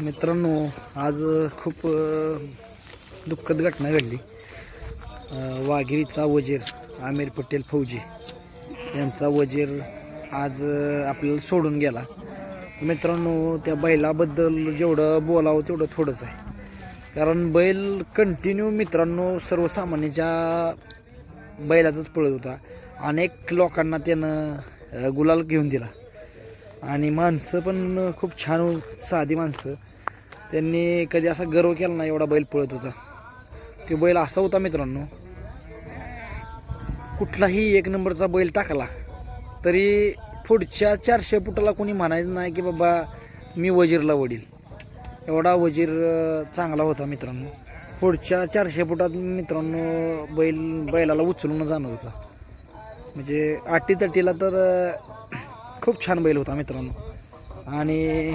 मित्रांनो आज खूप दुःखद घटना घडली. वाघिरीचा वजीर आमिर पटेल फौजी यांचा वजीर आज आपल्याला सोडून गेला. मित्रांनो त्या बैलाबद्दल जेवढं बोलावं तेवढं थोडंच आहे. कारण बैल कंटिन्यू मित्रांनो सर्वसामान्याच्या बैलातच पळत होता अनेक लोकांना त्यानं गुलाल घेऊन दिला. आणि माणसं पण खूप छान साधी माणसं. त्यांनी कधी असा गर्व केला नाही एवढा बैल पळत होता. की बैल असा होता मित्रांनो कुठलाही एक नंबरचा बैल टाकला तरी पुढच्या चारशे फुटाला कोणी म्हणायचं नाही की बाबा मी वजीरला वडील. एवढा वजीर चांगला होता मित्रांनो. पुढच्या चारशे फुटात मित्रांनो बैल बैलाला उचलून जाणार होता. म्हणजे आटीतटीला तर खूप छान बैल होता मित्रांनो. आणि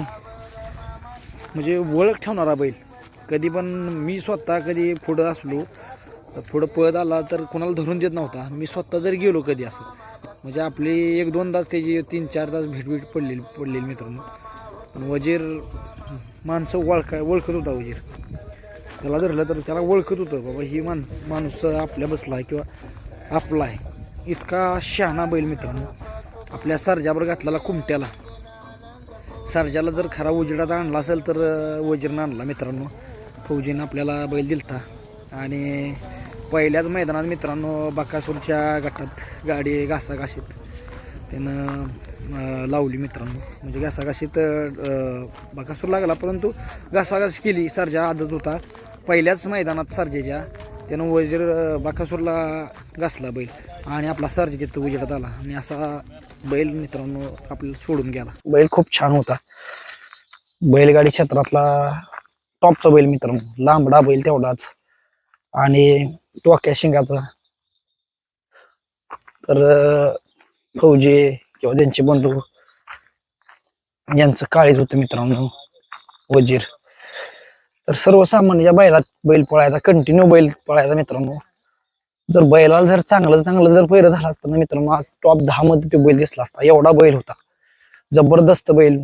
म्हणजे ओळख ठेवणारा बैल. कधी पण मी स्वतः कधी पुढं असलो तर पुढं पळत आला तर कोणाला धरून देत नव्हता. मी स्वतः जर गेलो कधी असं. म्हणजे आपली एक दोन तास त्याची तीन चार तास भेटभीट पडलेली पडलेली मित्रांनो. वजीर माणसं ओळखा ओळखत होता वजीर. त्याला धरलं तर त्याला ओळखत होतं बाबा ही मान माणूस आपल्या बसला आहे किंवा आपला आहे. इतका शहाणा बैल मित्रांनो. आपल्या सरजावर घातलेला कुमट्याला. सरजाला जर खरा उजेडात आणला असेल तर वजीरनं आणला मित्रांनो. फौजीनं आपल्याला बैल दिलता. आणि पहिल्याच मैदानात मित्रांनो बकासूरच्या गटात गाडी घासाघाशीत त्यानं लावली मित्रांनो. म्हणजे घासाघाशीत बाकासूर बकासूर लागला परंतु घासाघास केली. सरजा आदत होता. पहिल्याच मैदानात सरजेच्या त्यानं वजीर बाकासूरला बकासूरला घासला बैल. आणि आपला सरजेच्या उजेडात आला. आणि असा बैल मित्रांनो आपल्याला सोडून गेला. बैल खूप छान होता. बैलगाडी क्षेत्रातला टॉपचा बैल मित्रांनो लांबडा बैल तेवढाच. आणि टोक्या शिंगाचा. तर फौजे किंवा त्यांचे बंधू यांचं काळीज होतं मित्रांनो वजीर. तर सर्वसामान्य बैलात बैल पळायचा कंटिन्यू बैल पळायचा मित्रांनो जर बैलाला जर चांगलं चांगलं जर पैर झालं असतं ना मित्रांनो आज टॉप दहा मध्ये तो बैल दिसला असता. एवढा बैल होता. जबरदस्त बैल.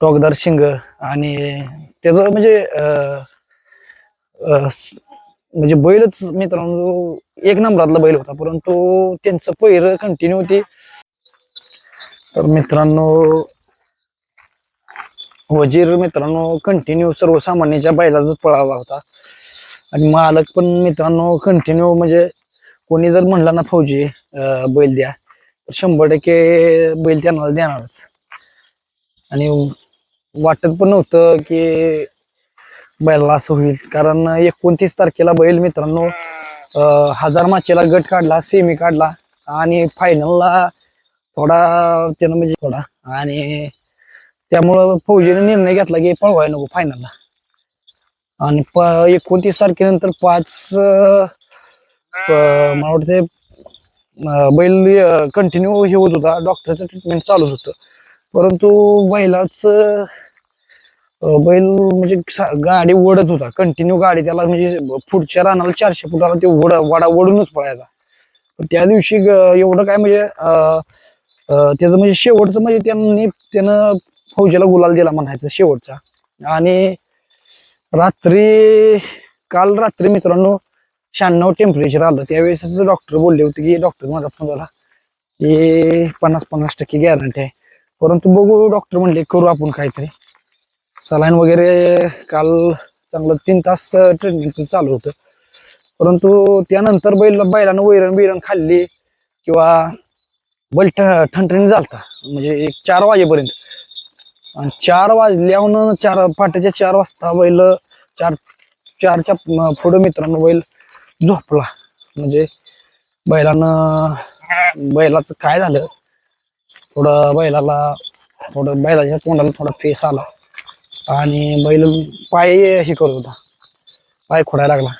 टोकदार शिंग आणि त्याचं म्हणजे अं, म्हणजे बैलच मित्रांनो एक नंबरातला बैल होता. परंतु त्यांचं पैर कंटिन्यू होती. तर मित्रांनो वजीर मित्रांनो कंटिन्यू सर्वसामान्याच्या बैलाच पळाला होता आणि मालक पण मित्रांनो कंटिन्यू म्हणजे कोणी जर म्हणलं ना फौजी अं, बैल द्या शंभर टक्के बैल त्यांना देणारच. आणि वाटत पण नव्हतं की बैलाला असं होईल. कारण एकोणतीस तारखेला बैल मित्रांनो हजार माचेला गट काढला सेमी काढला आणि फायनलला थोडा त्यानं म्हणजे थोडा आणि त्यामुळं फौजीने निर्णय घेतला की पळवाय नको फायनलला आणि प एकोणतीस तारखेनंतर पाच मला वाटते बैल कंटिन्यू हे होत होता. डॉक्टरचं ट्रीटमेंट चालूच होतं. परंतु बैलाच बैल म्हणजे गाडी ओढत होता. कंटिन्यू गाडी त्याला म्हणजे पुढच्या रानाला चारशे फुटाला ते ओढ वाडा ओढूनच पळायचा. त्या दिवशी एवढं काय म्हणजे त्याचं म्हणजे शेवटचं म्हणजे त्यांनी त्यानं फौजेला गुलाल दिला म्हणायचं शेवटचा. आणि रात्री काल रात्री मित्रांनो शहाण्णव टेम्परेचर आलं. त्यावेळेस डॉक्टर बोलले होते की डॉक्टर माझा फोन झाला. की पन्नास पन्नास टक्के गॅरंटी आहे. परंतु बघू डॉक्टर म्हणले करू आपण काहीतरी. सलाईन वगैरे काल चांगलं तीन तास ट्रीटमेंट चालू होतं. परंतु त्यानंतर बैल बैलानं वैरण बिरण खाल्ली किंवा बैल ठ- ठणठणीत झालता. म्हणजे एक चार वाजेपर्यंत. आणि चार वाजल्याहून चार पाट्याच्या चार वाजता बैल चार चारच्या पुढे पुढं मित्रांनो बैल झोपला. म्हणजे बैलानं बैलाचं काय झालं? थोडं बैलाला थोडं बैलाच्या तोंडाला थोडा फेस आला. आणि बैल पाय हे करत होता. पाय खोडायला लागला.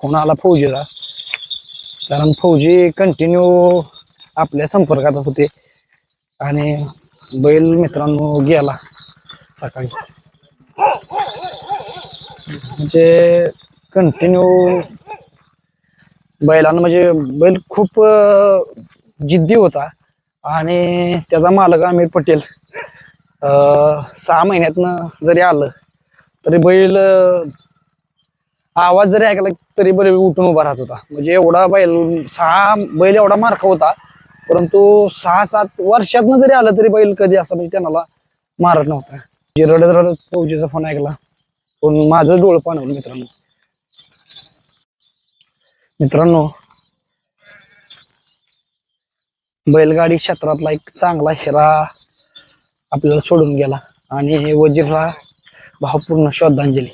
फोन आला फौजीला. कारण फौजी कंटिन्यू आपल्या संपर्कात होते. आणि बैल मित्रांनो गेला. सकाळी म्हणजे कंटिन्यू बैलानं म्हणजे बैल खूप जिद्दी होता. आणि त्याचा मालक आमिर पटेल अं, सहा महिन्यातनं जरी आलं तरी बैल आवाज जरी ऐकला तरी बैल उठून उभा राहत होता. म्हणजे एवढा बैल सहा बैल एवढा मार्क होता. परंतु सहा सात वर्षातनं जरी आलं तरी बैल कधी असं म्हणजे त्यांना मारत नव्हता. जे रडत रडत फौजीचा फोन ऐकला पण माझं डोळ पाणवलं मित्रांनो. मित्रांनो बैलगाडी क्षेत्रातला एक चांगला हिरा आपल्याला सोडून गेला. आणि वजीरला भावपूर्ण श्रद्धांजली.